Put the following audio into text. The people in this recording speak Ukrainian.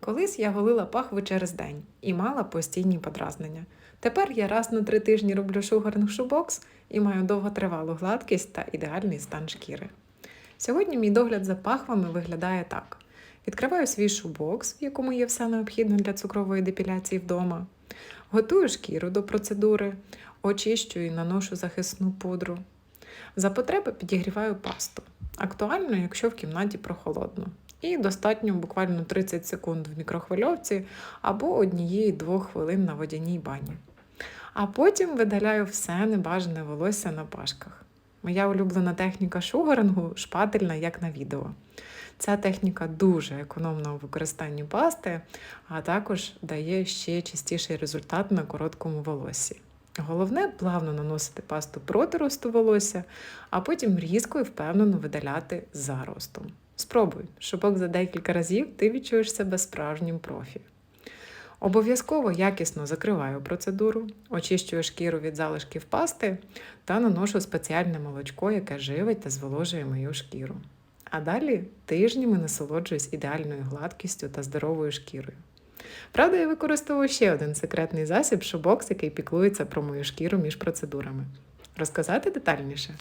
Колись я голила пахву через день і мала постійні подразнення. Тепер я раз на три тижні роблю шугаринг шубокс і маю довготривалу гладкість та ідеальний стан шкіри. Сьогодні мій догляд за пахвами виглядає так: відкриваю свій шубокс, в якому є все необхідне для цукрової депіляції вдома, готую шкіру до процедури, очищую і наношу захисну пудру. За потреби підігріваю пасту. Актуально, якщо в кімнаті прохолодно. І достатньо буквально 30 секунд в мікрохвильовці або однієї-двох хвилин на водяній бані. А потім видаляю все небажане волосся на пашках. Моя улюблена техніка шугарингу шпательна, як на відео. Ця техніка дуже економна у використанні пасти, а також дає ще чистіший результат на короткому волоссі. Головне плавно наносити пасту проти росту волосся, а потім різко і впевнено видаляти за ростом. Спробуй, шипок за декілька разів ти відчуєш себе справжнім профі. Обов'язково якісно закриваю процедуру, очищую шкіру від залишків пасти та наношу спеціальне молочко, яке живить та зволожує мою шкіру. А далі тижнями насолоджуюсь ідеальною гладкістю та здоровою шкірою. Правда, я використовую ще один секретний засіб шубокс, який піклується про мою шкіру між процедурами. Розказати детальніше?